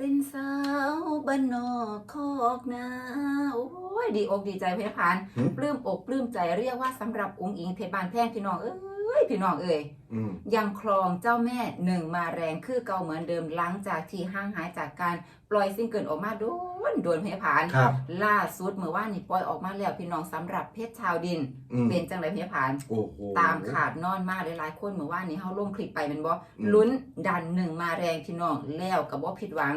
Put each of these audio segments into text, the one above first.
เป็นสาวบ้านนอกคอกนาโอ้ยดีอกดีใจเพื่อนพานหืมปลื้มอกปลื้มใจเรียกว่าสำหรับองค์อิงเพชรบานแพงพี่น้องเอ้ยพี่น้องเอ้ยอืม ยังครองเจ้าแม่หนึ่งมาแรงคือเก่าเหมือนเดิมหลังจากที่ห่างหายจากการปล่อยซิงเกิลออกมาโดนโดนเพื่อนพานครับล่าสุดเมื่อว่านนี่ปล่อยออกมาแล้วพี่น้องสำหรับเพชรชาวดินอืมเป็นจังไรเพื่อนพานโอ้โหตามขาดนอนมากหลายๆคนเมื่อว่านนี้เฮาลงคลิปไปแมันบ่อืมลุ้นดันหนึ่งมาแรงพี่น้องแล้วกับบ่ผิดหวัง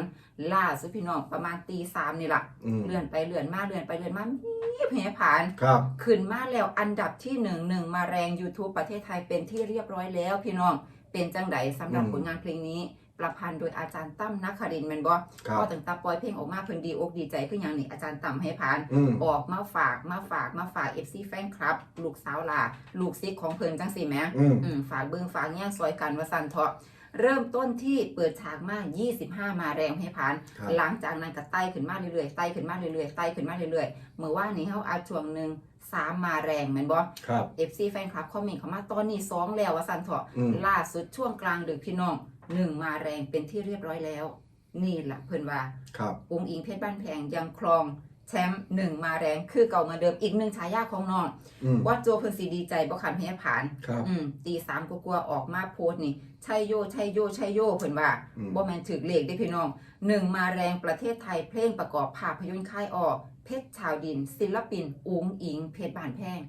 ล่าสุดพี่น้องประมาณตีสามนี่ล่ะอืมเลื่อนไปเลื่อนมาเลื่อนไปเลื่อนมามีเพผ่านครับขึ้นมาแล้วอันดับที่หนึ่งหนึ่งมาแรง YouTube ประเทศไทยเป็นที่เรียบร้อยแล้วพี่น้องเป็นจังไดสำหรับอืมผลงานเพลงนี้ ประพันธ์โดยอาจารย์ตั้มนักครินทร์แม่นบ่ครัพอบตั้งแต่ปล่อยเพลงออกมาเพิ่นดีอกดีใจคือหยังนี่อาจารย์ตั้มให้ผ่านอืมออกมาฝากมาฝากมาฝาก FC แฟนคลับ ลูกสาวหล่าลูกซิกของเพิ่นจังสิแหมอืมอืมฝากเบิงฝากแง่ซอยกันวสันเถาะ เริ่มต้นที่เปิดฉากมา25 มาแรงให้ผ่าน ครับ หลังจากนั้นก็ไต่ขึ้นมาเรื่อยๆไต่ขึ้นมาเรื่อยๆไต่ขึ้นมาเรื่อยๆเมื่อว่านนี้เฮาอาช่วงหนึ่งสามมาแรงแม่นบ่ ครับ FC แฟนคลับคอมเมนต์เข้ามาตอนนี้สองแล้ววสันเถาะอืม ล่าสุดช่วงกลางดึกพี่น้องหนึ่งมาแรงเป็นที่เรียบร้อยแล้ว นี่แหละเพิ่นว่าครับ องค์อิงเพชรบ้านแพงยังครอง แชมป์หนึ่งมาแรงคือเก่าเหมือนเดิมอีกหนึ่งฉายาของน้อง อืม ว่าโจเพิ่นสีดีใจบ่คันแพ้ผ่าน ครับ อืมตีสามกลัวาๆออกมาโพสต์นี่ใช่โยใช่โยใช่โยเพิ่นว่าอืม บ่แม่นถึกเลขได้พี่น้องหนึ่งมาแรงประเทศไทยเพลงประกอบภาพยนตร์ค่ายออกเพชรชาวดิน ศิลปินอุงอิงเพชรบานแพง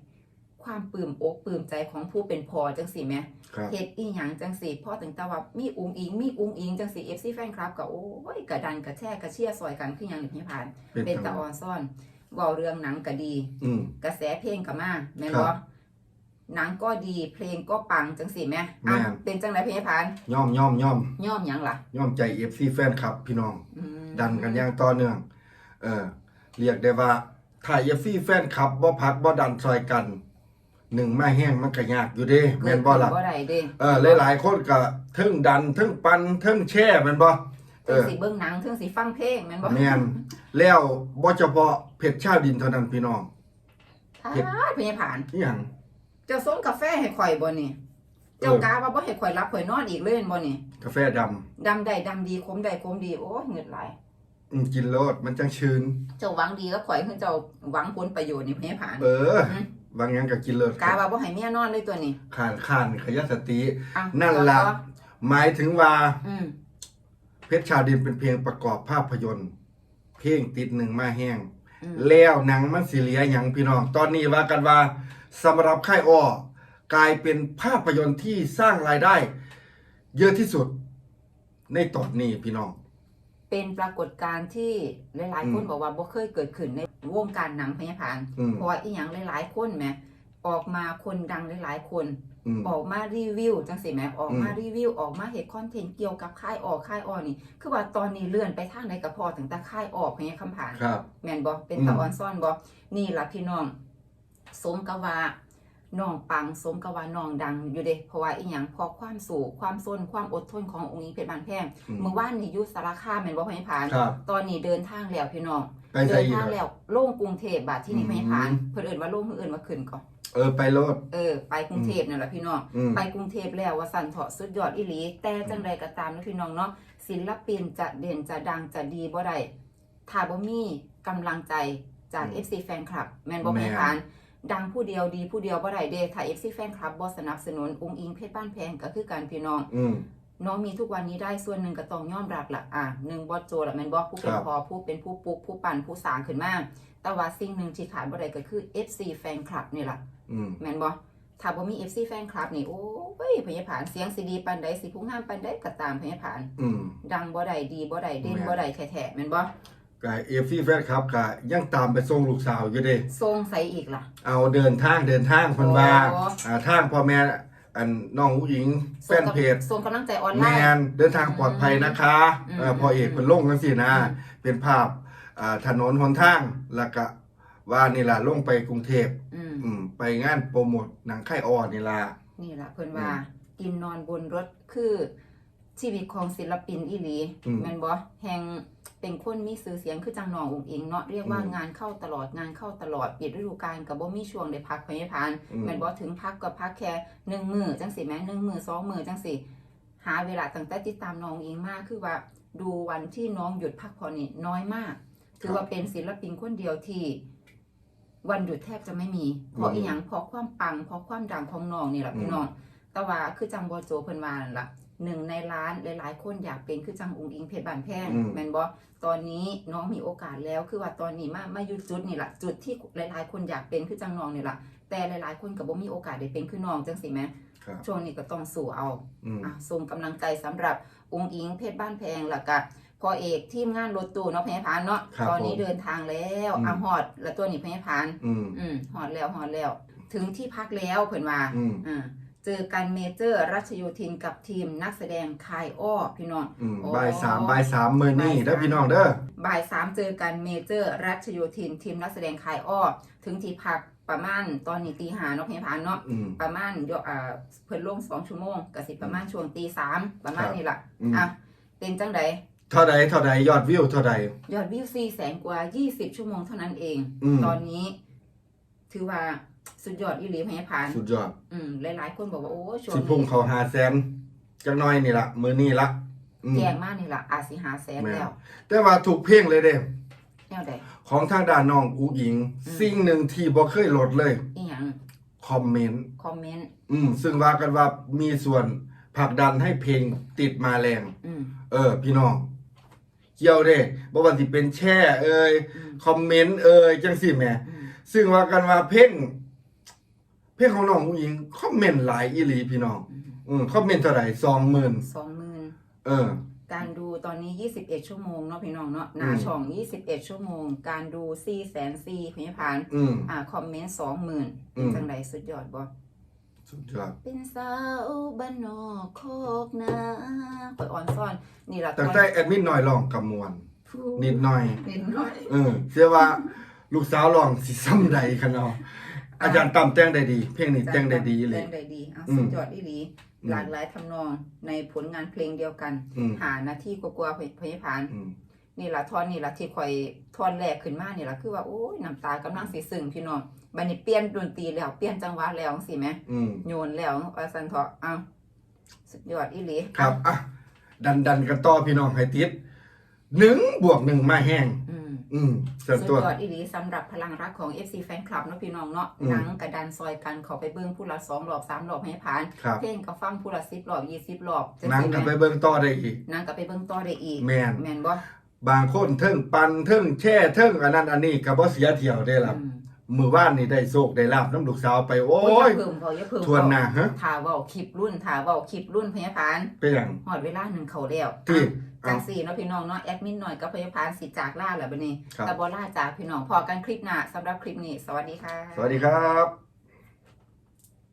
ความปลื้มอกปลื้มใจของผู้เป็นพ่อจังสิแหมครับ เฮ็ดอีหยังจังสิพ่อถึงแต่ว่ามีอุงอิง มีอุงอิงจังสิ FC แฟนคลับก็โอ้ยกระดันกระแช่กระเชียร์ซอยกันคือหยังนี่พี่ผ่าน เป็นเป็นทาตางออนซ่อนเว้าเรื่องหนังก็ดี อืม กระแสเพลงก็มาแม่นครับ่บหนังก็ดีเพลงก็ปังจังสิแม่อะแม่น เป็นจังไรเพลงผ่านย่อมย่อมย่อมย่อมหยังล่ะย่อมใจเอฟซีแฟนคลับ พี่น้อง อืมดันกันอย่างต่อเนื่อง เออ เรียกได้ว่าถ้าเอฟซีแฟนคลับบ่พักบ่ดันซอยกัน หนึ่งมาแห้งมันก็ยากอยู่เด้แม่นบ่ล่ะบ่ได้เด้เออหลายๆคนก็เทึ่งดันเทึ่งปันเทึ่งแช่แม่นบ่เอถึงอสิเบิ่งหนังถึงสิฟังเพลงแม่นบ่แม่นแล้วบ่เฉพาะเพชรชาวดินเท่านั้นพี่น้องถ้าเฮ็ดเพลงผ่าน อีหยัง เจ้าส่งกาแฟให้ข่อยบ่นี่ เจ้ากาว่าบ่ให้ข่อยรับข่อยนอนอีกเลยแม่นบ่นี่กาแฟดำดำได้ดำดีคมได้คมดีโอ้ยเหงือดไหลอืมกินโลดมันจังชื้นเจ้าหวังดีกับข่อยคือเจ้าหวังผลประโยชน์นี่เพลงผ่าน เอออืม บางอย่างก็กินโลดกาว่าบ่ให้เมียนอนเลยตัวนี้ขานขานขยะสติอะนั่นล่ะต่อหมายถึงว่าอืมเพชรชาวดินเป็นเพลงประกอบภาพยนตร์ เพลงติดหนึ่งมาแห้งอืมแล้วหนังมันสิเหลียหยังพี่น้อง ตอนนี้ว่ากันว่าสำหรับค่ายอ้อกลายเป็นภาพยนตร์ที่สร้างรายได้ เยอะที่สุดในตอนนี้พี่น้อง เป็นปรากฏการณ์ที่หลายๆ คนอืมบอกว่าบ่เคยเกิดขึ้นในวงการหนังพยาพานอืมเพราะว่าอีหยังหลายๆ คนแหมออกมาคนดังหลายๆ คนอืมออกมารีวิวจังสิแหมออกมาอืมรีวิวออกมาเห็นคอนเทนต์เกี่ยวกับค่ายออกค่ายออนี่ คือว่าตอนนี้เลื่อนไปทางไหนก็พอถึงแต่ค่ายออกพยาคำผ่านครับแม่นบ่เป็นอืมตะออนซ่อนบ่นี่ล่ะพี่น้องสมกะว่า น้องปังสมกะว่าน้องดังอยู่เด้เพราะว่าอีหยังเพอความสูงความซนความอดทนขององค์หญิงเพชรบานแพงอืม เมื่อวานนี้อยู่สารคามแม่นบ่พยาพาน ครับ ตอนนี้เดินทางแล้วพี่น้อง ไปเดิใส่นอีกทางเหรอแล้วลงกรุงเทพบาดที่นี่อืมพยาพานเพิ่นเอิ้นว่าลงเพิ่นเอิ้นว่าขึ้นก่อนเออไปโลด เออไปกรุงเทพนั่นแหละพี่น้อง อืม ไปกรุงเทพแล้วว่าสั่นเถาะสุดยอดอีหลี แต่จังใดก็ตามนะพี่น้องเนาะศิลปินจะเด่นจะดังจะดีบ่ได้ถ้าบ่มีกำลังใจจาก อืม FC แฟนคลับ แม่นบ่แม่แม่นนผ่าน ดังผู้เดียวดีผู้เดียวบ่ได้เด้ถ้า FC แฟนคลับบ่สนับสนุนองค์อิงเพชรบ้านแพงก็คือการพี่น้อง อืม น้องมีทุกวันนี้ได้ส่วนหนึ่งก็ต้องยอมรับละอะหนึ่งบอสโจละแม่นบอผู้เป็นครับ พอผู้เป็นผู้ปลุกผู้ปั่นผู้สร้างขึ้นมา แต่ว่าสิ่งหนึ่งที่ขาดบ่ได้ก็คือ FC แฟนคลับนี่ล่ะอืม แม่นบ่ถ้าบ่มี FC แฟนคลับนี่โอ้ยพยาผานเสียงสิดีปานใดสิผู้งามปานใดก็ตามพยาผาน อืม ดังบ่ได้ดีบ่ได้เด่นแม่นบ่ได้แท้ๆแม่นบ่ กเอฟซีแฟนครับกะยังตามไปส่งลูกสาวอยู่เด้ทรงใส่อีกล่ะ เอาเดินทางเดินทางคนว่าโอ้อ่าทางพ่อแม่อันน้องผู้หญิงแฟนเพจส่งกำลังใจออนแมไลน์ นเดินทางปลอดภัยนะคะอืมเอ่อพอเอกเป็นลงกันสินะ อืม เป็นภาพอ่าถนนหนทางแล้วก็ว่านี่ล่ะลงไปกรุงเทพอืมอืมไปงานโปรโมทหนังค่ายออนี่ล่ะ นี่ล่ะเพิ่นว่าอืมกินนอนบนรถคือชีวิตของศิลปินอีหลีอืม แม่นบ่แห่ง เป็นคนมีชื่อเสียงคือจังหนององค์เองเนาะเรียกว่าอืมงานเข้าตลอดงานเข้าตลอดปิดฤดูกาลก็บ่มีช่วงได้พักพยาพานอืม แม่นบ่ถึงพักก็พักแค่หนึ่งมื้อจังสิแหม่หนึ่งมื้อสองมื้อจังสิหาเวลาตั้งแต่ติดตามน้องเองมากคือว่าดูวันที่น้องหยุดพักผ่อนนี่น้อยมาก ถือว่าเป็นศิลปินคนเดียวที่วันหยุดแทบจะไม่มีเพราะอืม อีหยังเพราะความปังเพราะความดังของน้องนี่แหละอืมพี่น้อง แต่ว่าคือจังบอโจเพิ่นว่านั่นล่ะ หนึ่งในล้านหลายๆ คนอยากเป็นคือจังอุงอิงเพชรบานแพงอืม แม่นบ่ตอนนี้น้องมีโอกาสแล้วคือว่าตอนนี้มามาอยู่จุดนี่ล่ะจุดที่หลายๆ คนอยากเป็นคือจังน้องนี่ล่ะแต่หลายๆ คนก็บ่มีโอกาสได้เป็นคือน้องจังสิแหมครับช่วงนี้ก็ต้องสู้เอาอืมอะส่งกำลังใจสำหรับองค์อิงเพชรบ้านแพงแล้วก็พอเอกทีมงานรถตู้เนาะพยาพานเนาะครับตอนนี้ผมเดินทางแล้วอืม อะฮอดแล้วตัวนี้พยาพาน อืมอืมฮอดแล้วฮอดแล้ว ถึงที่พักแล้วเพิ่นว่าอืม อ่า เจอกันเมเจอร์ รัชโยธินกับทีมนักแสดงคายอ้อพี่น้องอืมโอ้บ่ายสามบ่ายสามมื้อนี้บ่ายสามเด้อพี่น้องเด้อ บ่ายสามเจอกันเมเจอร์ รัชโยธินทีมนักแสดงคายอ้อถึงที่พักประมาณตอนนี้ตีหาเนาะพยาพานเนาะอืม ประมาณเดี๋ยวอ่าเพิ่นลงสองชั่วโมงก็สิประมาณช่วงตีสามประมาณครับ นี้ล่ะอืมอะเป็นจังไดเท่าใดเท่าใดยอดวิวเท่าใด ยอดวิว4แสนกว่า 20 ชั่วโมงเท่านั้นเอง อืม ตอนนี้ ถือว่า สุดยอดอีหลีพยาพาน สุดยอดอืมหลายๆคนบอกว่าโอ้ช่วงสิพุ่งนี้เขาหาแสนจักหน่อยนี่ละมื้อนี้ละอืมแย่มากนี่ล่ะอาจสิหาแสนแม่นแล้วแต่ว่าถูกเพลงเลยเด้ แนวใด ของทางด้านน้องอูหญิง อืม สิ่งหนึ่งที่บ่เคยลดเลย อีหยังคอมเมนต์คอมเมนต์อืม ซึ่งว่ากันว่ามีส่วนผลักดันให้เพลงติดมาแรง อืม เออ พี่น้อง เกี่ยวเด้บ่ว่าสิเป็นแช่ เอ่ยอืม คอมเมนต์เอ่ยจังซี่แหม อืมซึ่งว่ากันว่าเพลง เพลงของน้องอูหญิงคอมเมนต์หลายอีหลีพี่น้อง อืมอืมคอมเมนต์เท่าไหร่20,000สองหมื่นเออ การดูตอนนี้ 21 ชั่วโมงเนาะพี่น้องเนาะหน้าอืมช่อง 21 ชั่วโมง การดู4แสน4พยาพานอืม อ่าคอมเมนต์20,000อืเป็นมจังไดสุดยอดบ่ สุดยอด เป็นสาวบ้านนอกโคกนาเปิดออนซ่อน นี่ล่ะแต่แต่แอดมินหน่อยร้องกำมวลผู้นิดหน่อย นิดหน่อย เออเชื่อว่าลูกสาวร้องสิซ้ำใดคันเนาะ อาจารย์ตั้มแต่งได้ดี เพลงนี้แต่งได้ดีเลแต่ยงได้ดีอะอืมสุดยอดอีหลีอืมหลากหลายทำนองในผลงานเพลงเดียวกันอืมหาหน้าที่กลัวๆพยาพานอืมนี่ล่ะท่อนนี่ล่ะที่คอยท่อนแรกขึ้นมานี่ล่ะคือว่าโอ้ยน้ำตากำลังสิซึ้งพี่น้องบัดนี้เปลี่ยนดนตรีแล้วเปลี่ยนจังหวะแล้วจังซี่แหมอืมโยนแล้วว่าซั่นเถาะเอ้าสุดยอดอีหลีครับอะดันดันกันต่อพี่น้องให้ติดหนึ่งบวกหนึ่งมาแห้ง อืมอืมส่วนสุดตัวยอดอีหลีสำหรับพลังรักของ FC แฟนคลับเนาะพี่น้องเนาะอืมหนังกระดานซอยกันเขาไปเบิ่งผู้ละ2รอบ3รอบให้ผ่าน ครับเพลงก็ฟังผู้ละ10รอบ20รอบจังหนังซี่กันแหไปมเบิ่งต่อได้อีก หนังก็ไปเบิ่งต่อได้อีกแมนแม่น บ่บางคนเทิงปันเทิงแช่เทิงอันนั้นอันนี้ก็บ่เสียเที่ยวได้ล่ะ อืม มื้อวานนี่ได้โชคได้ลาบน้ำลูกสาวไปโอ้โอ้ยยอย่าเพิ่มพออย่าเพิ่มทวนหน้าฮะถ้าเว้าคลิปรุ่นถ้าเว้าคลิปรุ่นพยาพานเป็นหยังฮอดเวลาหนึงเขาแล้วที่อะจังสี่เนาะพี่น้องเนาะแอดมินหน่อยกับพยาพานสิจากล่าแล้วบัดนี้ครับแต่บ่ล่าจากพี่น้องพอกันคลิปหน้าสำหรับคลิปนี้ สวัสดีค่ะ สวัสดีครับ